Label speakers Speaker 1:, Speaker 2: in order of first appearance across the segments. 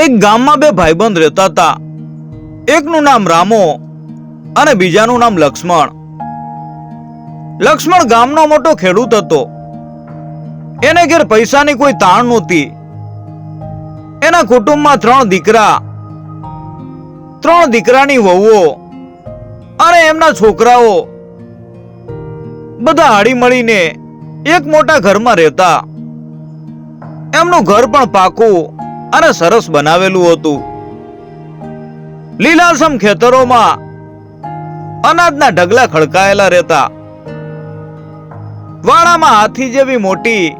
Speaker 1: એક ગામમાં બે ભાઈબંધ રહેતા હતા. એકનું નામ રામો અને બીજાનું નામ લક્ષ્મણ. લક્ષ્મણ ગામનો મોટો ખેડૂત હતો. એને ઘેર પૈસાની કોઈ તાણ નહોતી. એના કુટુંબમાં ત્રણ દીકરા, ત્રણ દીકરાની વહુઓ અને એમના છોકરાઓ. બધા હાડી મળીને એક મોટા ઘરમાં રહેતા. એમનું ઘર પણ પાકું. અને સરસ બનાવેલું હતું. લીલાસમ ખેતરોમાં અનાજના ઢગલા ખડકાયેલા રહેતા. વાડામાં હાથી જેવી મોટી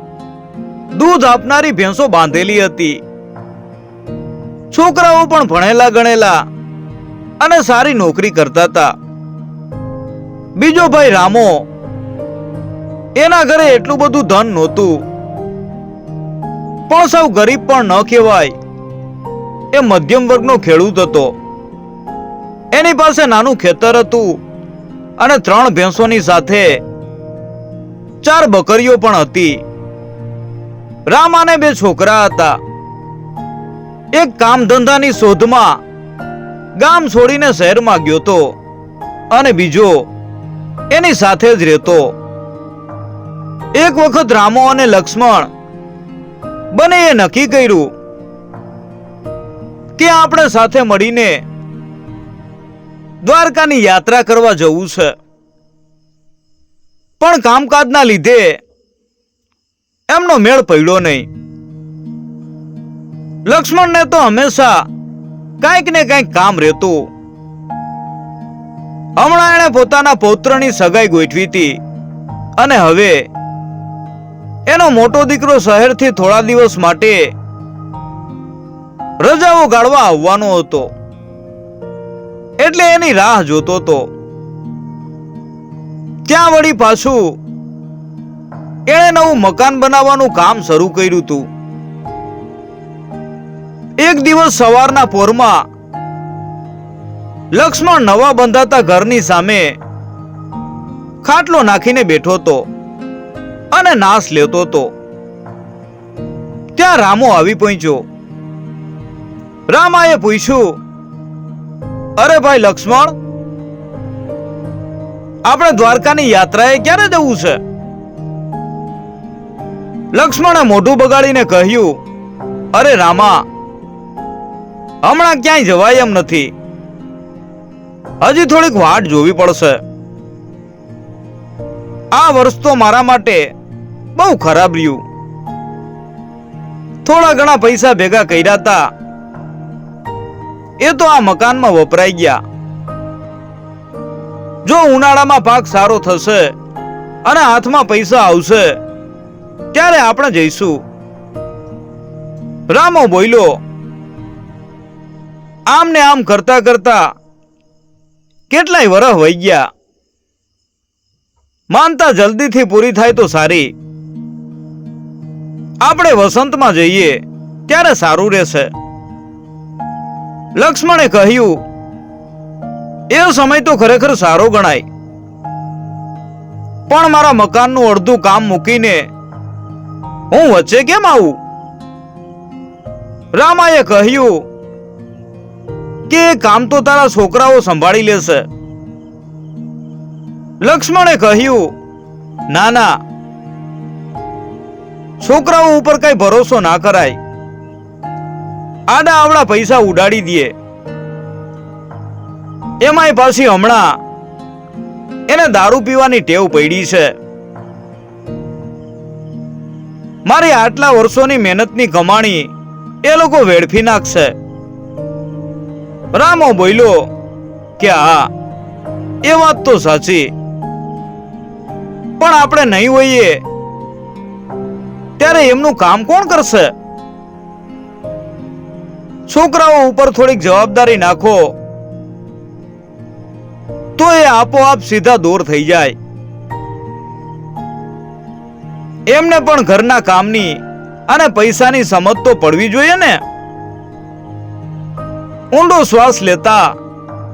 Speaker 1: દૂધ આપનારી ભેંસો બાંધેલી હતી. છોકરાઓ પણ ભણેલા ગણેલા અને સારી નોકરી કરતા હતા. બીજો ભાઈ રામો એના ઘરે એટલું બધું ધન નહોતું. પણ સૌ ગરીબ પણ ન કહેવાય. એ મધ્યમ વર્ગનો ખેડૂત હતો. એની પાસે નાનું ખેતર હતું અને ત્રણ ભેંસોની સાથે ચાર બકરીઓ પણ હતી. રામ અને બે છોકરા હતા. એક કામ ધંધાની શોધમાં ગામ છોડીને શહેરમાં ગયો હતો અને બીજો એની સાથે જ રહેતો. એક વખત રામો અને લક્ષ્મણ બને એ નક્કી કર્યું કે આપણે સાથે મળીને દ્વારકાની યાત્રા કરવા જવું છે. પણ કામકાજના લીધે એમનો મેળ પડ્યો નહીં. લક્ષ્મણને તો હંમેશા કાંઈક ને કાંઈક કામ રહેતું. હમણાં એણે પોતાના પૌત્રની સગાઈ ગોઠવી હતી અને હવે એનો મોટો દીકરો શહેરથી થોડા દિવસ માટે રજાઓ ગાળવા આવવાનો હતો. એટલે એની રાહ જોતો હતો. ત્યાં વળી પાછું એણે નવું મકાન બનાવવાનું કામ શરૂ કર્યું હતું એક દિવસ સવારના પોરમાં લક્ષ્મણ નવા બંધાતા ઘરની સામે ખાટલો નાખીને બેઠો હતો. અને નાશ લેતો હતો ત્યાં રામો આવી પહોંચ્યો. રામાએ પૂછ્યું, અરે ભાઈ લક્ષ્મણ, આપણે દ્વારકાની યાત્રાએ ક્યારે જવું છે? લક્ષ્મણે મોઢું બગાડીને કહ્યું, અરે રામા, હમણાં ક્યાંય જવાય એમ નથી. હજી થોડીક વાટ જોવી પડશે. આ વર્ષ તો મારા માટે બહુ ખરાબ રહ્યું. થોડા ઘણા પૈસા ભેગા કર્યા હતા એ તો આ મકાનમાં વપરાઈ ગયા. જો ઉનાળામાં પાક સારો થશે અને હાથમાં પૈસા આવશે, ત્યારે આપણે જઈશું. રામો બોલ્યો આમ ને આમ કરતા કરતા કેટલાય વરહ વહી ગયા. માનતા જલ્દીથી પૂરી થાય તો સારી. આપણે વસંતમાં જઈએ, ત્યારે સારું રહેશે. લક્ષ્મણે કહ્યું, એ સમય તો ખરેખર સારો ગણાય. પણ મારા મકાનનું અડધું કામ મૂકીને હું વચ્ચે કેમ આવું? રામાએ કહ્યું, કે કામ તો તારા છોકરાઓ સંભાળી લેશે. લક્ષ્મણે કહ્યું, ના ના છોકરાઓ ઉપર કઈ ભરોસો ના કરાય. આડા આવડા પૈસા ઉડાડી દે. એમાંય પાછી હમણાં એને દારૂ પીવાની ટેવ પડી છે. મારી આટલા વર્ષોની મહેનતની કમાણી એ લોકો વેડફી નાખશે. રામો બોલ્યો કે હા, એ વાત તો સાચી. પણ આપણે નહીં હોઈએ ત્યારે એમનું કામ કોણ કરશે? છોકરાઓ ઉપર થોડીક જવાબદારી નાખો. તો એ આપોઆપ સીધા દૂર થઈ જાય. એમને પણ ઘરના કામની અને પૈસાની સમજ તો પડવી જોઈએ ને? ઊંડો શ્વાસ લેતા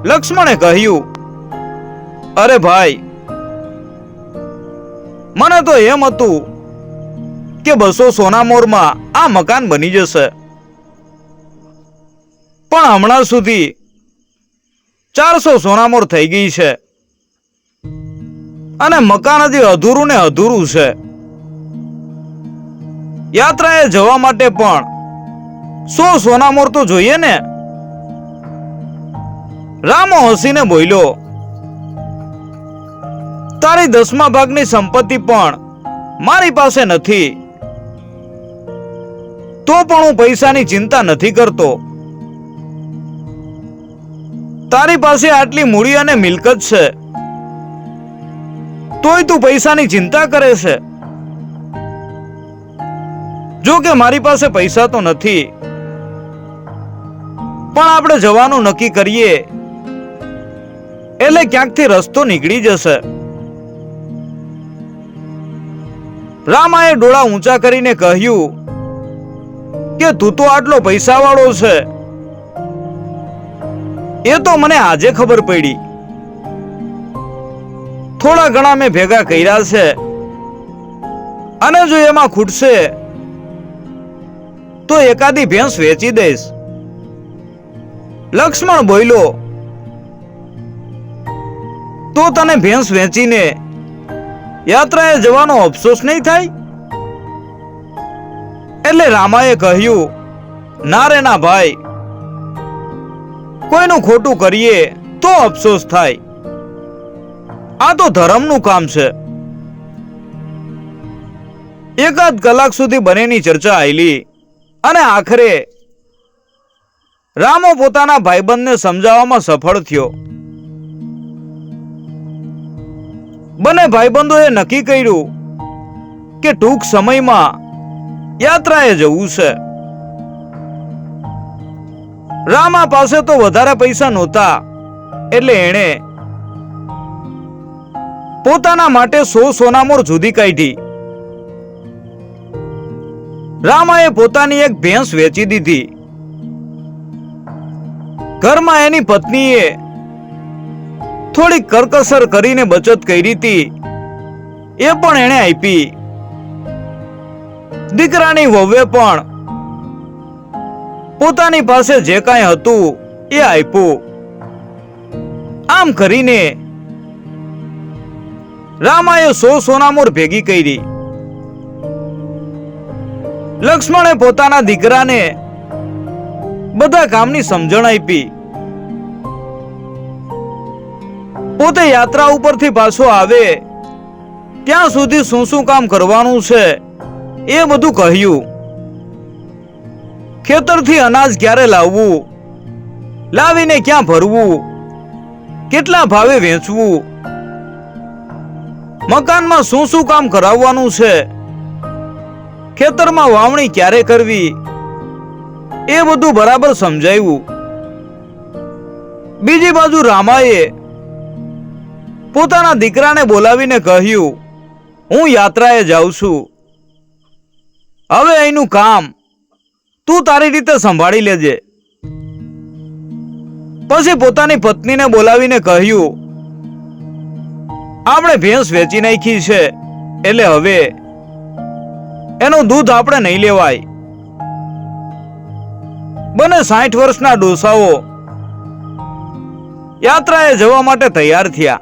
Speaker 1: લક્ષ્મણે કહ્યું, અરે ભાઈ, મને તો એમ હતું કે બસો સોનામોરમાં આ મકાન બની જશે. પણ હમણાં સુધી ચારસો સોનામોર થઈ ગઈ છે. અને મકાન હજી અધૂરું ને અધૂરું છે. યાત્રાએ જવા માટે પણ સો સોનામોર તો જોઈએ ને? રામો હસીને બોલ્યો, તારી દસમા ભાગની સંપત્તિ પણ મારી પાસે નથી. તો પણ હું પૈસાની ચિંતા નથી કરતો. તારી પાસે આટલી મૂડી અને મિલકત છે. તોય તું પૈસાની ચિંતા કરે છે. જો કે મારી પાસે પૈસા તો નથી. પણ આપણે જવાનું નક્કી કરીએ. એટલે ક્યાંકથી રસ્તો નીકળી જશે. રામાએ ડોળા ઊંચા કરીને કહ્યું કે તું તો આટલો પૈસાવાળો છે. એ તો મને આજે ખબર પડી. થોડા ઘણા મેં ભેગા કર્યા છે. અને જો એમાં ખૂટશે, તો એકાદી ભેંસ વેચી દઈશ. લક્ષ્મણ બોલ્યો, તો તને ભેંસ વેચીને યાત્રાએ જવાનો અફસોસ નહીં થાય? એટલે રામાએ કહ્યું, ના ભાઈ, કોઈનું ખોટું કરીએ તો અફસોસ થાય. આ તો ધર્મનું કામ છે. એકાદ કલાક સુધી બંનેની ચર્ચા આયલી અને આખરે રામો પોતાના ભાઈબંધને સમજાવવામાં સફળ થયો. બંને ભાઈબંધોએ નક્કી કર્યું કે ટૂંક સમયમાં યાત્રાએ જવું છે. રામા પાસે તો વધારે પૈસા નહોતા, એટલે એણે પોતાના માટે સો સોનામોર જુદી કાઢી. રામાએ પોતાની એક ભેંસ વેચી દીધી. ઘરમાં એની પત્નીએ થોડી કરકસર કરીને બચત કરી હતી. એ પણ એણે આપી. દીકરાની વહુએ પણ પોતાની પાસે જે કાંઈ હતું એ આપ્યું. આમ કરીને રામાએ સો સોનામોર ભેગી કરી. લક્ષ્મણે પોતાના દીકરાને બધા કામની સમજણ આપી. પોતે યાત્રા ઉપરથી પાછો આવે, ત્યાં સુધી શું શું કામ કરવાનું છે? એ બધું કહ્યું. ખેતરથી અનાજ ક્યારે લાવવું? લાવીને ક્યાં ભરવું? કેટલા ભાવે વેચવું? મકાનમાં શું શું કામ કરાવવાનું છે? ખેતરમાં વાવણી ક્યારે કરવી? એ બધું બરાબર સમજાયું. બીજી બાજુ રામાએ પોતાના દીકરાને બોલાવીને કહ્યું, હું યાત્રાએ જાઉં છું. હવે અહીંનું કામ તું તારી રીતે સંભાળી લેજે. પછી પોતાની પત્નીને બોલાવીને કહ્યું, આપણે ભેંસ વેચી નાખી છે, એટલે હવે એનું દૂધ આપણે નહીં લેવાય. બને સાઠ વર્ષના ડોસાઓ યાત્રાએ જવા માટે તૈયાર થયા.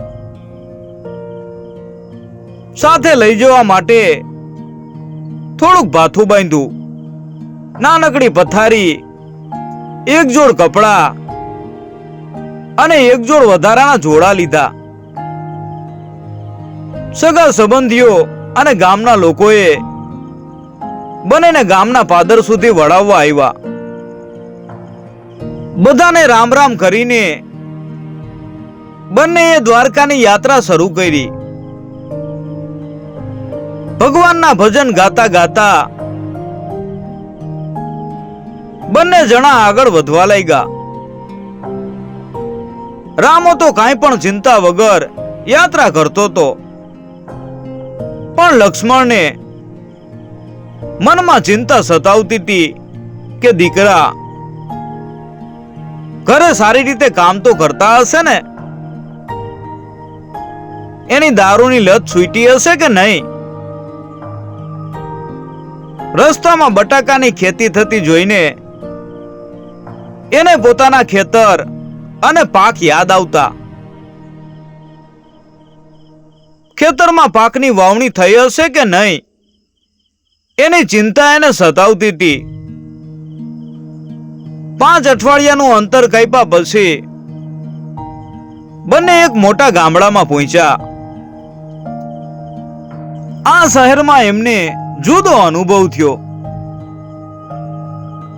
Speaker 1: સાથે લઈ જવા માટે થોડુંક ભાથું બાંધ્યું નાનકડી પથારી, એક જોડ કપડા અને એક જોડ વધારાના જોડા લીધા. સગા સંબંધીઓ અને ગામના લોકોએ બંનેને ગામના પાદર સુધી વળાવવા આવ્યા. બધાને રામ રામ કરીને બંનેએ દ્વારકાની યાત્રા શરૂ કરી. ભગવાનના ભજન ગાતા ગાતા બંને જણા આગળ વધવા લાગ્યા. રામો તો કાંઈ પણ ચિંતા વગર યાત્રા કરતો હતો. પણ લક્ષ્મણને મનમાં ચિંતા સતાવતી હતી કે દીકરા ઘરે સારી રીતે કામ તો કરતા હશે ને? એની દારૂની લત છૂટી હશે કે નહીં? રસ્તામાં બટાકાની ખેતી થતી જોઈને એને પોતાના ખેતર અને પાક યાદ આવતા. ખેતરમાં પાકની વાવણી થઈ હશે કે નહીં? એની ચિંતા એને સતાવતી હતી. પાંચ અઠવાડિયાનું અંતર કાપ્યા પછી બંને એક મોટા ગામડામાં પહોંચ્યા. આ શહેરમાં એમને જુદો અનુભવ થયો.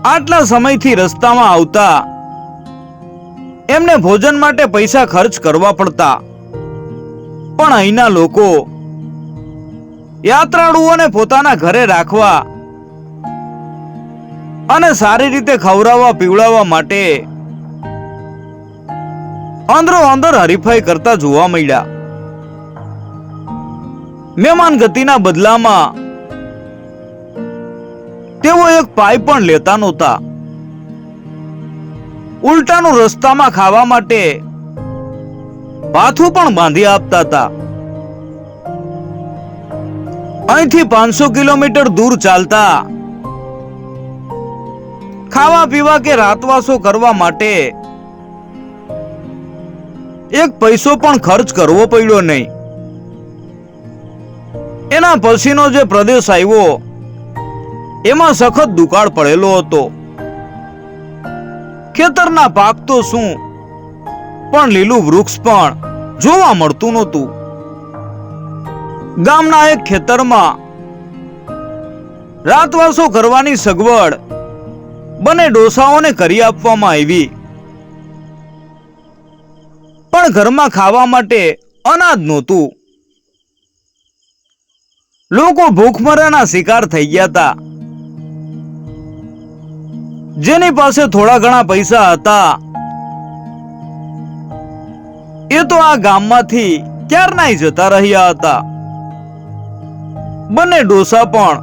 Speaker 1: આટલા સમયથી રસ્તામાં આવતા એમને ભોજન માટે પૈસા ખર્ચ કરવા પડતા. પણ અહીંના લોકો યાત્રાળુઓને પોતાના ઘરે રાખવા અને સારી રીતે ખવડાવવા, પીવડાવવા માટે અંદરો અંદર હરીફાઈ કરતા જોવા મળ્યા. મહેમાન ગતિના બદલામાં તેઓ એક પાઈ પણ લેતા નહોતા. ઉલટાનું રસ્તામાં ખાવા માટે પાથું પણ બાંધી આપતા હતા. અહીંથી પાંચસો કિલોમીટર દૂર ચાલતા ખાવા પીવા કે રાતવાસો કરવા માટે એક પૈસો પણ ખર્ચ કરવો પડ્યો નહીં. એના પછીનો જે પ્રદેશ આવ્યો એમાં સખત દુકાળ પડેલો હતો. ખેતરના પાક તો શું? પણ લીલું વૃક્ષ પણ જોવા મળતું નહોતું. ગામના એક ખેતરમાં રાતવાસો કરવાની સગવડ બંને ડોસાઓને કરી આપવામાં આવી. પણ ઘરમાં ખાવા માટે અનાજ નહોતું. લોકો ભૂખમરાના શિકાર થઈ ગયા હતા. જેની પાસે થોડા ઘણા પૈસા હતા. એ તો આ ગામમાંથી ક્યારનાય જતા રહ્યા હતા. બંને ડોસા પણ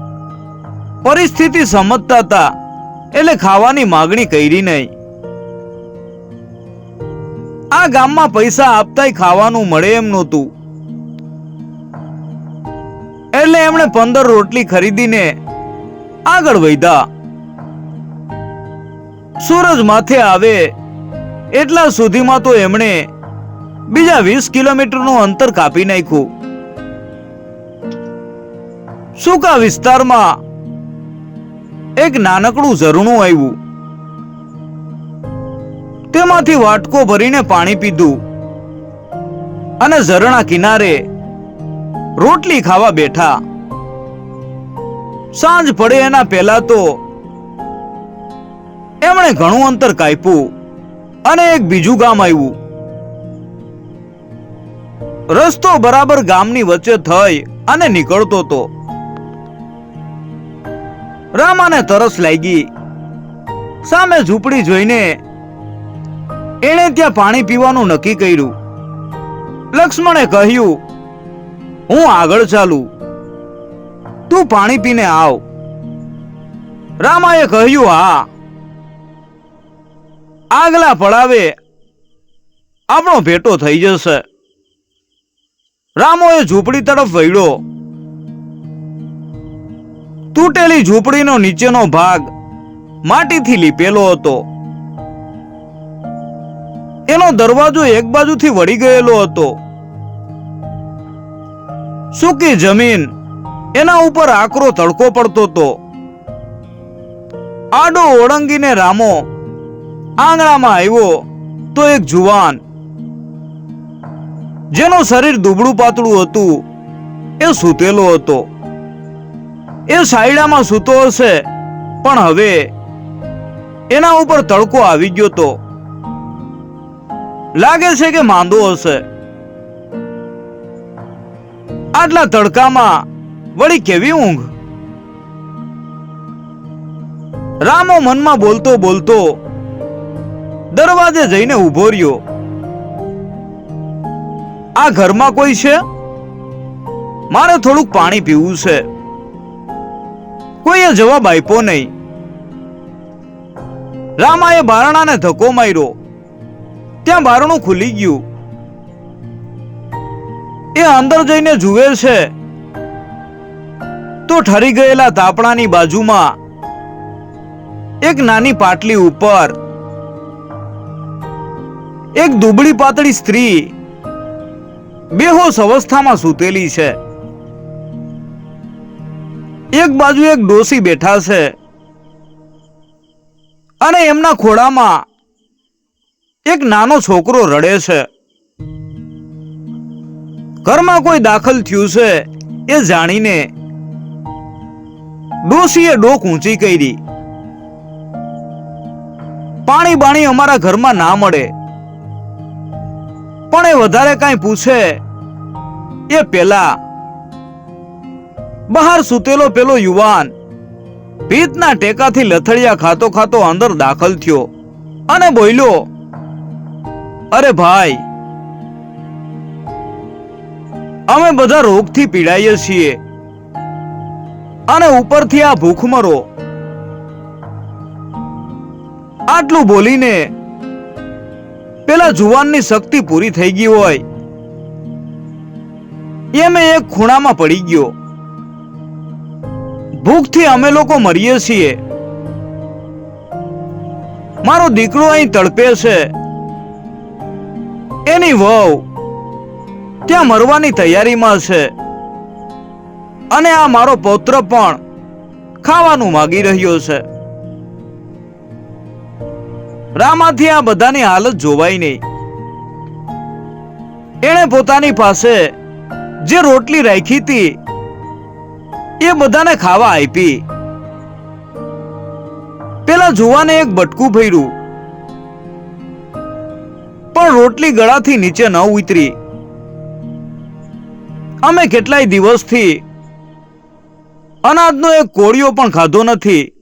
Speaker 1: પરિસ્થિતિ સમજતા હતા, એટલે ખાવાની માગણી કરી નહીં. આ ગામમાં પૈસા આપતાય ખાવાનું મળે એમ નહોતું. એટલે એમણે પંદર રોટલી ખરીદીને આગળ વધ્યા. સૂરજ માથે આવે, એટલા સુધીમાં તો એમણે બીજા વીસ કિલોમીટરનું અંતર કાપી નાખ્યું. સૂકા વિસ્તારમાં એક નાનકડું ઝરણું આવ્યું. તેમાંથી વાટકો ભરીને પાણી પીધું અને ઝરણા કિનારે રોટલી ખાવા બેઠા. સાંજ પડે એના પહેલા તો એમણે ઘણું અંતર કાપ્યું અને એક બીજું ગામ આવ્યું રસ્તો બરાબર ગામની વચ્ચે થઈ અને નીકળતો હતો રામાને તરસ લાગી. સામે ઝૂંપડી જોઈને એણે ત્યાં પાણી પીવાનું નક્કી કર્યું. લક્ષ્મણે કહ્યું, હું આગળ ચાલું. તું પાણી પીને આવ. રામાએ કહ્યું, હા. આગલા પડાવે આપણો ભેટો થઈ જશે. રામોએ ઝૂંપડી તરફ વળ્યો. તૂટેલી ઝૂંપડીનો નીચેનો ભાગ માટીથી લીપેલો હતો. એનો દરવાજો એક બાજુથી વળી ગયેલો હતો. સૂકી જમીન એના ઉપર આકરો તડકો પડતો હતો. આડો ઓળંગીને રામો આંગણામાં આવ્યો તો એક જુવાન, જેનું શરીર દુબળું પાતળું હતું, એ સૂતેલો હતો. એ સાયડામાં સૂતો હશે, પણ હવે એના ઉપર તડકો આવી ગયો તો. લાગે છે કે માંદો હશે. આટલા તડકામાં વળી કેવી ઊંઘ? રામો મનમાં બોલતો બોલતો દરવાજે જઈને ઊભો રહ્યો. આ ઘરમાં કોઈ છે? મારે થોડુંક પાણી પીવું છે. કોઈએ જવાબ આપ્યો નહીં. રામાએ બારણાને ધક્કો માર્યો. ત્યાં બારણું ખુલી ગયું. એ અંદર જઈને જુએ છે. તો ઠરી ગયેલા તાપણાની બાજુમાં એક નાની પાટલી ઉપર એક દુબળી પાતળી સ્ત્રી બેહોશ અવસ્થામાં સૂતેલી છે. એક બાજુ એક ડોસી બેઠા છે અને એમના ખોળામાં એક નાનો છોકરો રડે છે. ઘરમાં કોઈ દાખલ થયું છે એ જાણીને ડોસીએ ડોક ઊંચી કરી. પાણી બાણી અમારા ઘરમાં ના મળે. પણ એ વધારે કાંઈ પૂછે. એ પેલા. બહાર સૂતેલો પેલો યુવાન. ભીતના ટેકાથી લથડિયા ખાતો ખાતો અંદર દાખલ થયો અને બોલ્યો, અરે ભાઈ, અમે બધા રોગથી પીડાઈએ છીએ અને ઉપરથી આ ભૂખમરો આટલું બોલીને પેલા જુવાનની શક્તિ પૂરી થઈ ગઈ હોય. એમ એક ખૂણામાં પડી ગયો. ભૂખથી અમે લોકો મરીએ છીએ. મારો દીકરો અહીં તડપે છે. એની વહુ ત્યાં મરવાની તૈયારીમાં છે. અને આ મારો પૌત્ર પણ ખાવાનું માગી રહ્યો છે. રામાથી આ બધાની હાલત જોવાય નહીં. એણે પોતાની પાસે જે રોટલી રાખી હતી, એ બધાને ખાવા આપી. પેલા જુવાને એક બટકું ભર્યું. પણ રોટલી ગળાથી નીચે ન ઉતરી. અમે કેટલાય દિવસથી અનાજનો એક કોળિયો પણ ખાધો નથી.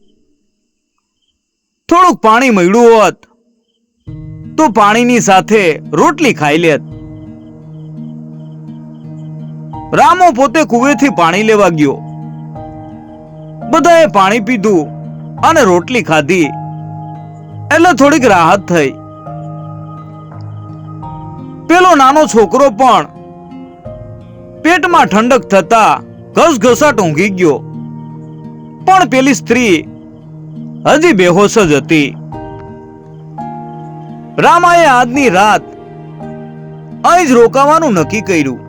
Speaker 1: થોડુંક પાણી મળ્યું હોત, તો પાણીની સાથે રોટલી ખાઈ લેત. રામો પોતે કુવેથી પાણી લેવા ગયો. બધાએ પાણી પીધું અને રોટલી ખાધી. એટલે થોડીક રાહત થઈ. પેલો નાનો છોકરો પણ પેટમાં ઠંડક થતા ઘસઘસાટ ઊંઘી ગયો. પણ પેલી સ્ત્રી હજી બેહોશ જ હતી. રામાએ આજની રાત અહીં જ રોકાવાનું નક્કી કર્યું.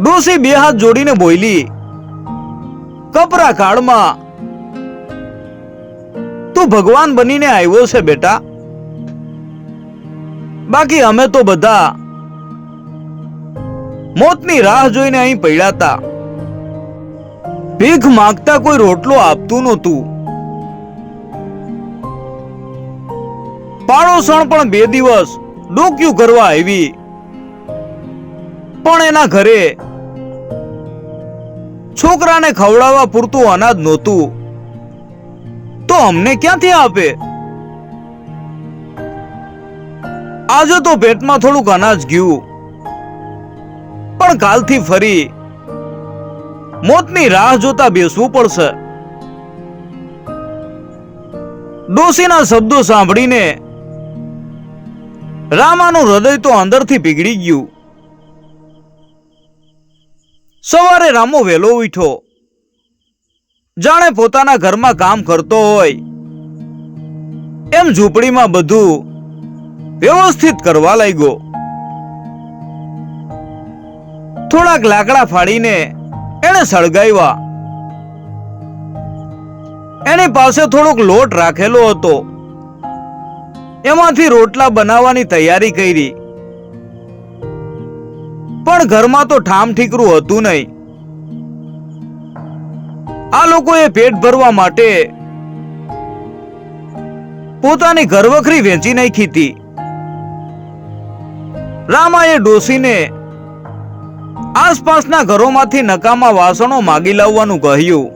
Speaker 1: ડોસી બે હાથ જોડીને બોલી, કપરા કાળમાં તું ભગવાન બનીને આવ્યો છે બેટા. બાકી અમે તો બધા મોતની રાહ જોઈને અહીં પડ્યા હતા ભીખ માંગતા કોઈ રોટલો આપતું નહોતું. પાડોસણ પણ બે દિવસ ડોક્યું કરવા આવી. પણ એના ઘરે છોકરાને ખવડાવવા પૂરતું અનાજ નહોતું. તો અમને ક્યાંથી આપે? આજે તો પેટમાં થોડુંક અનાજ ગયું. પણ કાલથી ફરી મોતની રાહ જોતા બેસવું પડશે. ડોશીના શબ્દો સાંભળીને રામાનું હૃદય તો અંદરથી પીગળી ગયું. સવારે રામો વહેલો ઉઠ્યો. જાણે પોતાના ઘરમાં કામ કરતો હોય. એમ ઝૂંપડીમાં બધું વ્યવસ્થિત કરવા લાગ્યો. થોડાક લાકડા ફાડીને એણે સળગાવ્યા. એની પાસે થોડોક લોટ રાખેલો હતો. એમાંથી રોટલા બનાવવાની તૈયારી કરી. પણ ઘરમાં તો ઠામ ઠીકરું હતું નહીં. આ લોકોએ પેટ ભરવા માટે પોતાની ઘરવખરી વેચી નાખી હતી. રામાએ ડોસીને આસપાસના ઘરોમાંથી નકામા વાસણો માગી લાવવાનું કહ્યું.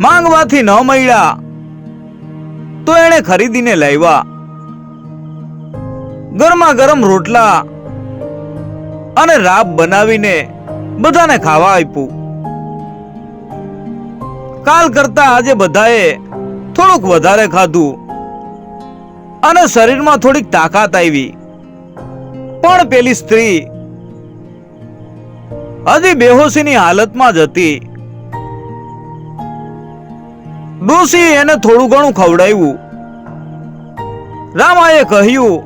Speaker 1: માંગવાથી ન મળ્યા. તો એણે ખરીદીને લાવ્યા. ગરમા ગરમ રોટલા અને રાબ બનાવીને બધાને ખાવા આપ્યું. કાલ કરતા આજે બધાએ થોડુંક વધારે ખાધું અને શરીરમાં થોડીક તાકાત આવી. પણ પેલી સ્ત્રી હજી બેહોશીની હાલતમાં જ હતી. ડોશી એને થોડું ઘણું ખવડાવ્યું. રામાએ કહ્યું,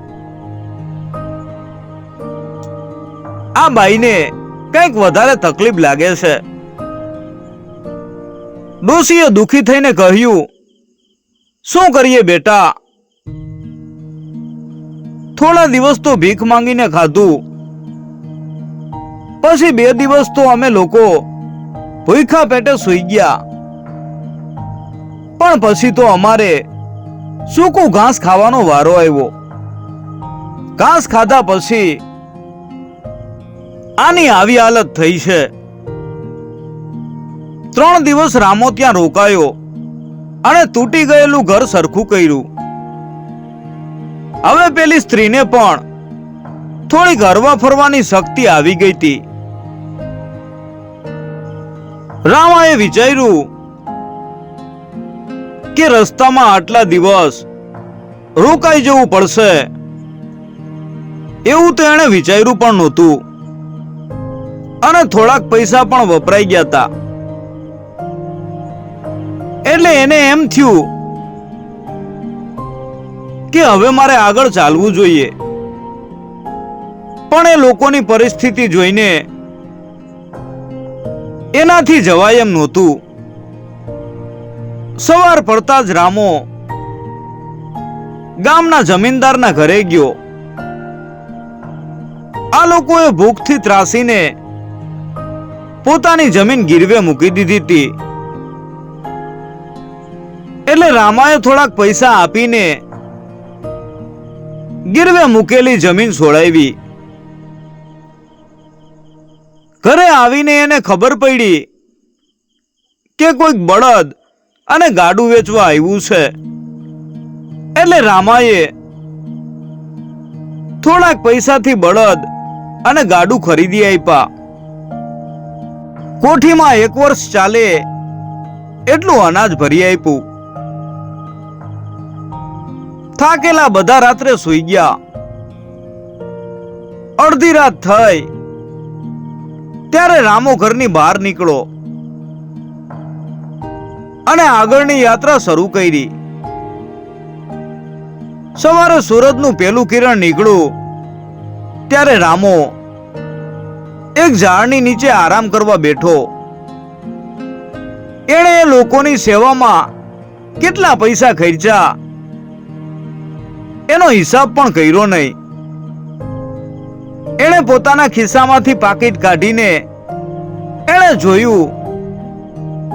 Speaker 1: આ બાઈને કંઈક વધારે તકલીફ લાગે છે. ડોશીએ દુખી થઈને કહ્યું, શું કરીએ બેટા? થોડા દિવસ તો ભીખ માંગીને ખાધું. પછી બે દિવસ તો અમે લોકો ભૂખા પેટે સૂઈ ગયા. પણ પછી તો અમારે સૂકું ઘાસ ખાવાનો વારો આવ્યો. ઘાસ ખાધા પછી આની આવી હાલત થઈ છે. ત્રણ દિવસ રામો ત્યાં રોકાયો અને તૂટી ગયેલું ઘર સરખું કર્યું. હવે પેલી સ્ત્રીને પણ થોડી હરવા ફરવાની શક્તિ આવી ગઈ હતી. રામાએ વિચાર્યું કે રસ્તામાં આટલા દિવસ રોકાઈ જવું પડશે. એવું તો એણે વિચાર્યું પણ નહોતું. અને થોડાક પૈસા પણ વપરાઈ ગયા હતા એટલે એને એમ થયું કે હવે મારે આગળ ચાલવું જોઈએ. પણ એ લોકોની પરિસ્થિતિ જોઈને એનાથી જવાય એમ નહોતું. સવાર પડતા જ રામો ગામના જમીનદારના ઘરે ગયો. આ લોકોએ ભૂખથી ત્રાસીને પોતાની જમીન ગીરવે મૂકી દીધી હતી. એટલે રામાએ થોડાક પૈસા આપીને ગીરવે મૂકેલી જમીન છોડાવી. ઘરે આવીને એને ખબર પડી કે કોઈક બળદ અને ગાડું વેચવા આવ્યું છે. એટલે રામાએ થોડાક પૈસાથી બળદ અને ગાડું ખરીદી આપ્યા. કોઠીમાં એક વર્ષ ચાલે એટલું અનાજ ભરી આપ્યું. થાકેલા બધા રાત્રે સૂઈ ગયા. અડધી રાત થઈ ત્યારે રામો ઘરની બહાર નીકળો અને આગળની યાત્રા શરૂ કરી. સવારે સૂરજનું પેલું કિરણ નીકળ્યું ત્યારે રામો એક ઝાડની નીચે આરામ કરવા બેઠો. એણે એ લોકોની સેવામાં કેટલા પૈસા ખર્ચ્યા? એનો હિસાબ પણ કર્યો નહીં. એણે પોતાના ખિસ્સામાંથી પાકીટ કાઢીને એણે જોયું,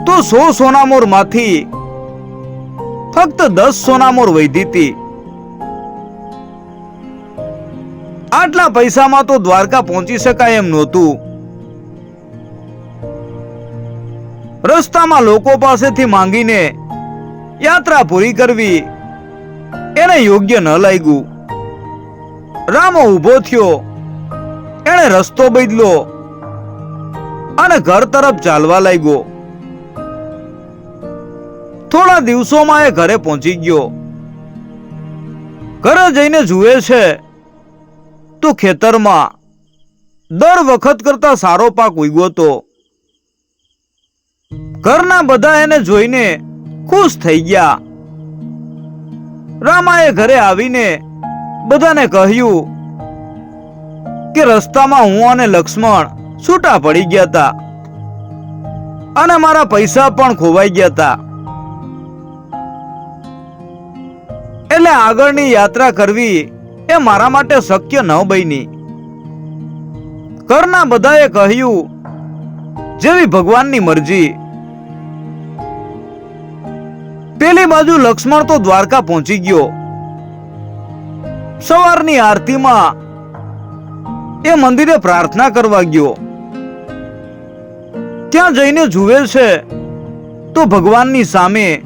Speaker 1: તો સો સોનામોરમાંથી ફક્ત દસ સોનામોર વૈધી આટલા પૈસામાં તો દ્વારકા પહોંચી શકાય એમ નહોતું. રસ્તામાં લોકો પાસેથી માંગીને યાત્રા પૂરી કરવી એને યોગ્ય ન લાગ્યું. રામો ઊભો થયો. એણે રસ્તો બદલો અને ઘર તરફ ચાલવા લાગ્યો. થોડા દિવસોમાં એ ઘરે પહોંચી ગયો. ઘરે જઈને જુએ છે તો ખેતરમાં દર વખત કરતા સારો પાક ઉગ્યો તો ઘરના બધા એને જોઈને ખુશ થઈ ગયા. રામાએ ઘરે આવીને બધાને કહ્યું કે રસ્તામાં હું અને લક્ષ્મણ છૂટા પડી ગયા હતા. અને મારા પૈસા પણ ખોવાઈ ગયા હતા. એટલે આગળની યાત્રા કરવી એ મારા માટે શક્ય ન બની. ઘરના બધાએ કહ્યું, જેવી ભગવાનની મરજી. પેલી બાજુ લક્ષ્મણ તો દ્વારકા પહોંચી ગયો. સવારની આરતીમાં એ મંદિરે પ્રાર્થના કરવા ગયો. ત્યાં જઈને જુએ છે તો ભગવાનની સામે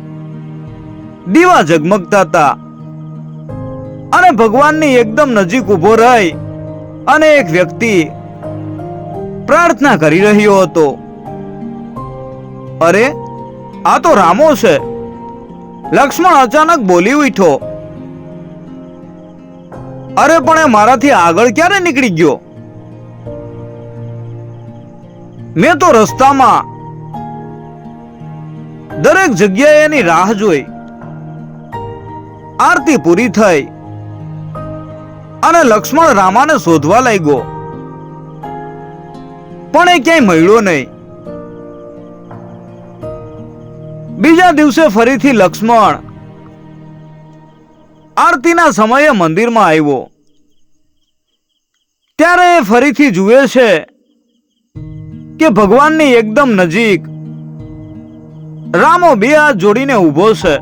Speaker 1: દીવા ઝગમગતા હતા. અને ભગવાનની એકદમ નજીક ઊભો રહી અને એક વ્યક્તિ પ્રાર્થના કરી રહ્યો હતો. અરે, આ તો રામો છે. લક્ષ્મણ અચાનક બોલી ઉઠ્યો. અરે, પણ એ મારાથી આગળ ક્યારે નીકળી ગયો? મેં તો રસ્તામાં દરેક જગ્યાએ એની રાહ જોઈ. આરતી પૂરી થઈ અને લક્ષ્મણ રામાને શોધવા લાગ્યો. પણ એ ક્યાંય મળ્યો નહીં. બીજા દિવસે ફરીથી લક્ષ્મણ આરતીના સમયે મંદિરમાં આવ્યો. ત્યારે એ ફરીથી જુએ છે કે ભગવાનની એકદમ નજીક. રામો બે હાથ જોડીને ઊભો છે.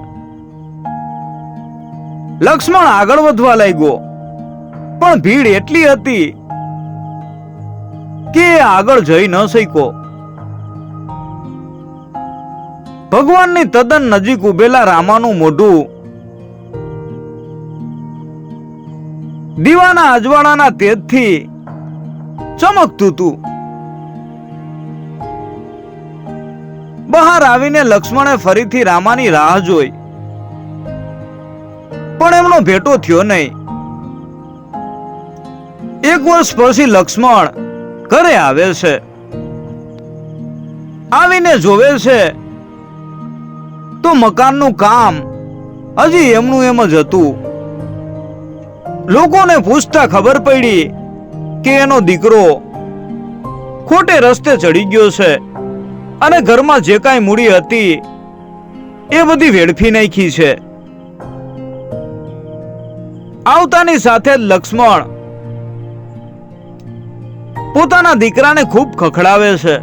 Speaker 1: લક્ષ્મણ આગળ વધવા લાગ્યો. પણ ભીડ એટલી હતી કે આગળ જઈ ન શક્યો. ભગવાનની તદ્દન નજીક ઉભેલા રામાનું મોઢું દીવાના અજવાળાના તેજથી ચમકતું હતું. બહાર આવીને લક્ષ્મણે ફરીથી રામાની રાહ જોઈ. પણ એમનો ભેટો થયો નહીં. એક વર્ષ પછી લક્ષ્મણ ઘરે આવે છે. આવીને જોવે છે તો મકાનનું કામ હજી એમનું એમ જ હતું. લોકોને પૂછતા ખબર પડી કે એનો દીકરો ખોટે રસ્તે ચડી ગયો છે. અને ઘરમાં જે કાંઈ મૂડી હતી, એ બધી વેડફી નાખી છે. આવતાની સાથે જ લક્ષ્મણ પોતાના દીકરાને ખૂબ ખખડાવે છે.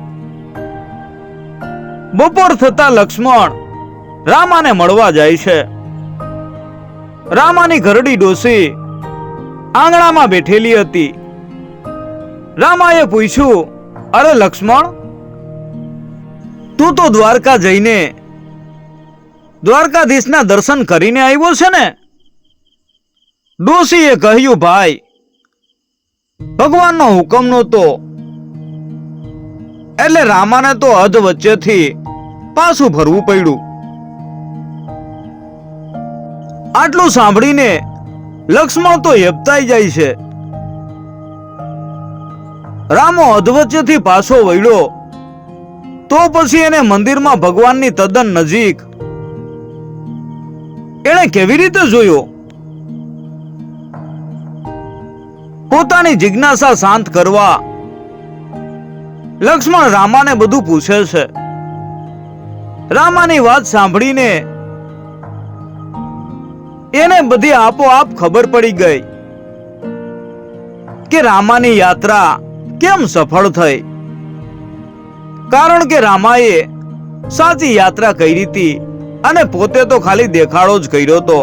Speaker 1: બપોર થતા લક્ષ્મણ રામાને મળવા જાય છે. રામાની ઘરડી ડોસી આંગણામાં બેઠેલી હતી. રામાએ પૂછ્યું, અરે લક્ષ્મણ તું તો દ્વારકા જઈને દ્વારકાધીશના દર્શન કરીને આવ્યો છે ને? ડોશીએ કહ્યું, ભાઈ, ભગવાનનો હુકમ નહોતો. એટલે રામાને તો અધ વચ્ચેથી પાછું ભરવું પડ્યું. આટલું સાંભળીને લક્ષ્મણ તો હેપતાઈ જાય છે. રામો અધવચ્ચેથી પાછો વળ્યો. તો પછી એને મંદિરમાં ભગવાનની તદ્દન નજીક. એણે કેવી રીતે જોયો? પોતાની જિજ્ઞાસા શાંત કરવા લક્ષ્મણ રામાને બધું પૂછે છે. રામાની વાત સાંભળીને એને બધી આપોઆપ ખબર પડી ગઈ કે રામાની યાત્રા કેમ સફળ થઈ? કારણ કે રામાએ સાચી યાત્રા કરી હતી અને પોતે તો ખાલી દેખાડો જ કર્યો હતો